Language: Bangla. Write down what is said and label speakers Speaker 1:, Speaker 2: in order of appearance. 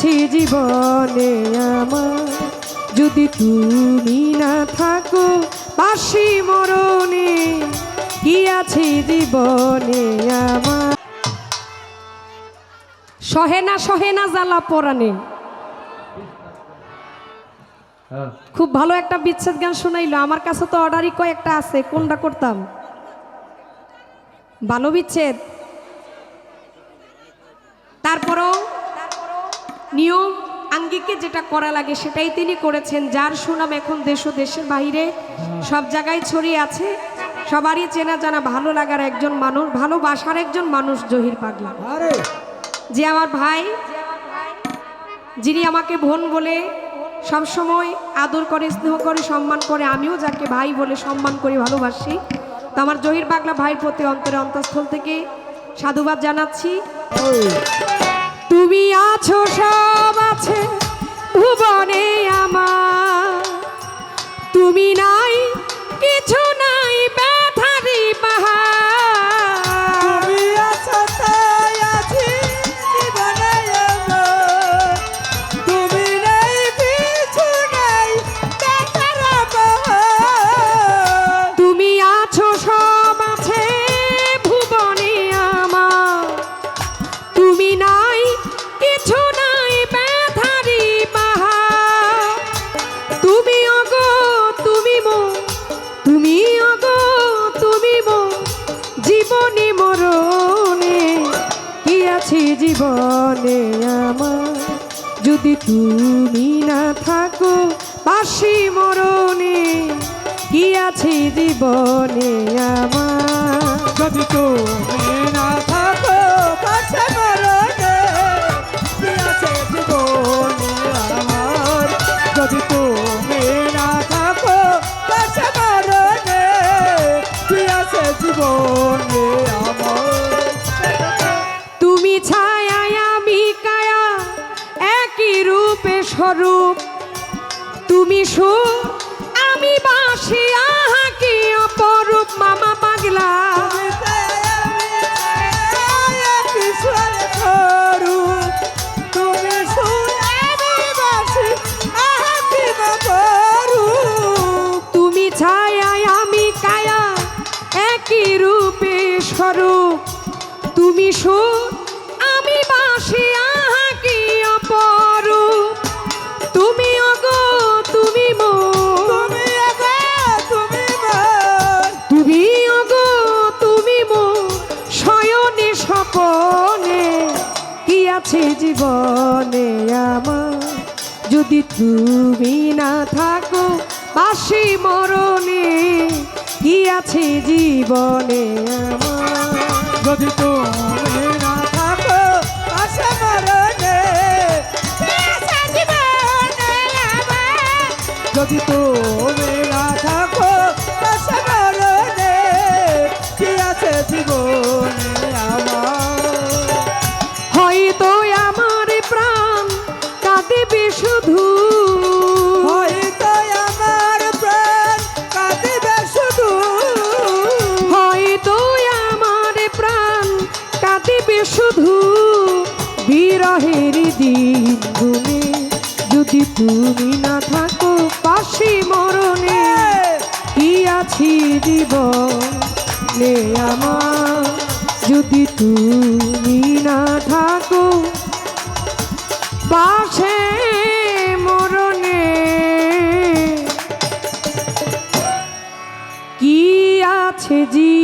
Speaker 1: জীবনে আমার। যদি তুমি না থাকো বাসি মরণে কি আছে জীবনে আমার? সহে না সহে না জ্বালা পরাণে খুব ভালো একটা বিচ্ছেদ গান শোনাইলো। আমার কাছে তো অর্ডারই কয়েকটা আছে কোনটা করতাম? ভালো বিচ্ছেদ? আঙ্গিকে যেটা করা লাগে সেটাই তিনি করেছেন যার সুনাম এখন দেশ ও দেশের বাইরে সব জায়গায় ছড়িয়ে আছে। সবারই চেনা জানা ভালো লাগার একজন মানুষ ভালোবাসার একজন মানুষ জহির পাগলা। যে আমার ভাই যিনি আমাকে বোন বলে সবসময় আদর করে স্নেহ করে সম্মান করে আমিও যাকে ভাই বলে সম্মান করি ভালোবাসি। তো আমার জহির পাগলা ভাইয়ের প্রতি অন্তরে অন্তঃস্থল থেকে সাধুবাদ জানাচ্ছি। তুমি আছো সব আছে। ভুবনে আমার। তুমি নাই
Speaker 2: আছে জীবনে আমার
Speaker 1: যদি তুমি না থাকো বাসি মরণে কি আছে জীবনে আমার
Speaker 2: যদি তুমি না থাকো পাশে মরণে, কি আছে জীবনে আমার? যদি তুমি না থাকো পাশে মরণে, কি আছে জীবনে
Speaker 1: স্বরূপ। তুমি সুর আমি বাসি, আহা কি অপরূপ, মামা পাগলা। আমি কায়া রূপে স্বরূপ। তুমি সুর আমি বাসি স্বপনে কি আছে জীবনে আমার? যদি তুমি না থাকো, বাসি মরণে কি আছে জীবনে আমার?
Speaker 2: যদি তুমি না থাকো পাশে মরণে যদি তুমি
Speaker 1: বিরহের দিন গুনে, যদি তুমি না থাকো পাশি মরণে, কি আছি জীবনে? আমার, যদি তুমি না থাকো পাশে মরণে, কি আছে জি